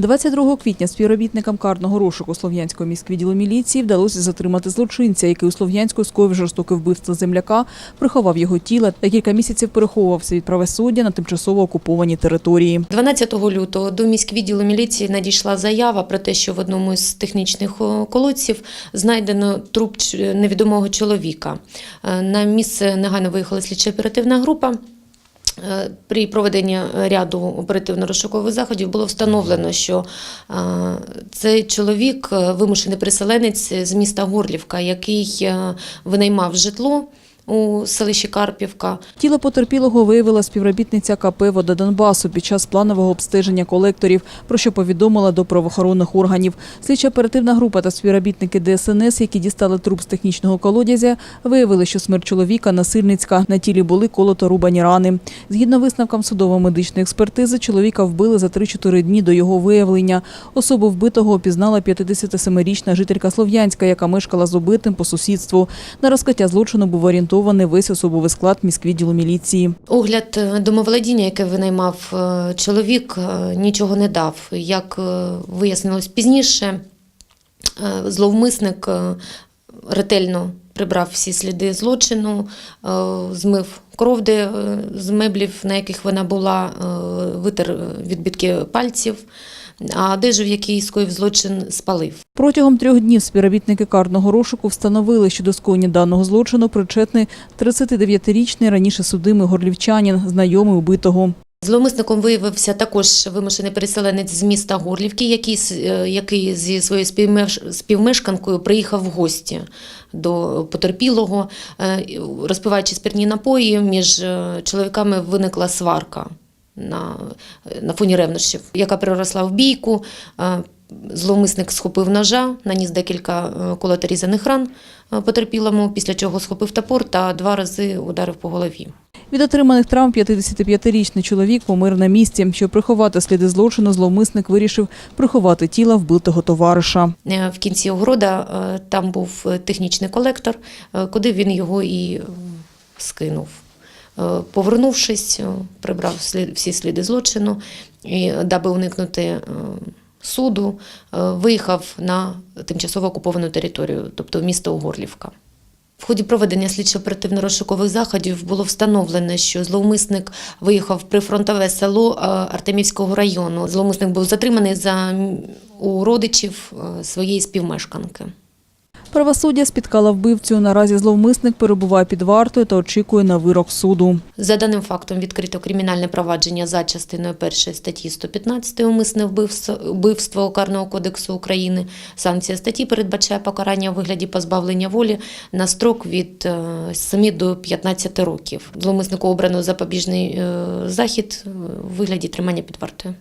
22 квітня співробітникам карного розшуку Слов'янського міськвідділу міліції вдалося затримати злочинця, який у Слов'янську скоїв жорстоке вбивство земляка, приховав його тіло та кілька місяців переховувався від правосуддя на тимчасово окупованій території. 12 лютого до міськвідділу міліції надійшла заява про те, що в одному з технічних колодців знайдено труп невідомого чоловіка. Е, На місце негайно виїхала слідчо-оперативна група. Е, При проведенні ряду оперативно-розшукових заходів було встановлено, що е, цей чоловік е, вимушений переселенець з міста Горлівка, який винаймав житло у селищі Карпівка. Тіло потерпілого виявила співробітниця КП «Вода Донбасу» під час планового обстеження колекторів, про що повідомила до правоохоронних органів. Слідча оперативна група та співробітники ДСНС, які дістали труп з технічного колодязя, виявили, що смерть чоловіка насильницька. На тілі були колото рубані рани. Згідно висновкам судово-медичної експертизи, чоловіка вбили за 3-4 дні до його виявлення. Особу вбитого опізнала 57-річна жителька Слов'янська, яка мешкала з убитим по сусідству. На розкриття злочину був орієнтований весь особовий склад міськвідділу міліції. Огляд домовладіння, домоволодіння, яке винаймав е, чоловік, е, нічого не дав. Як е, вияснилось пізніше, е, зловмисник е, ретельно прибрав всі сліди злочину, е, змив кров де, е, з меблів, на яких вона була, е, витер відбитки пальців, а одежу, в якій скоїв злочин, спалив. Протягом трьох днів співробітники карного розшуку встановили, що до скоєння даного злочину причетний 39-річний раніше судимий горлівчанин, знайомий убитого. Зловмисником виявився також вимушений переселенець з міста Горлівки, який, е, який зі своєю співмешканкою приїхав в гості до потерпілого. Е, Розпиваючи спиртні напої, між е, чоловіками виникла сварка на, на фоні ревнощів, яка переросла в бійку. Зловмисник схопив ножа, наніс декілька колоторізаних ран потерпілому, після чого схопив топор та два рази ударив по голові. Від отриманих травм 55-річний чоловік помер на місці. Щоб приховати сліди злочину, зловмисник вирішив приховати тіло вбитого товариша. Е, В кінці огорода е, там був е, технічний колектор, куди він його і скинув. Повернувшись, прибрав всі сліди злочину і, даби уникнути суду, виїхав на тимчасово окуповану територію, тобто місто Угорлівка. В ході проведення слідчо-оперативно-розшукових заходів було встановлено, що зловмисник виїхав в прифронтове село е, Артемівського району. Зловмисник був затриманий за у родичів е, своєї співмешканки. Правосуддя спіткала вбивцю. Наразі зловмисник перебуває під вартою та очікує на вирок суду. За даним фактом відкрито кримінальне провадження за частиною 1 статті 115 умисне вбивство, Карного кодексу України. Санкція статті передбачає покарання у вигляді позбавлення волі на строк від е, 7 до 15 років. Зловмиснику обрано запобіжний е, захід е, у вигляді тримання під вартою.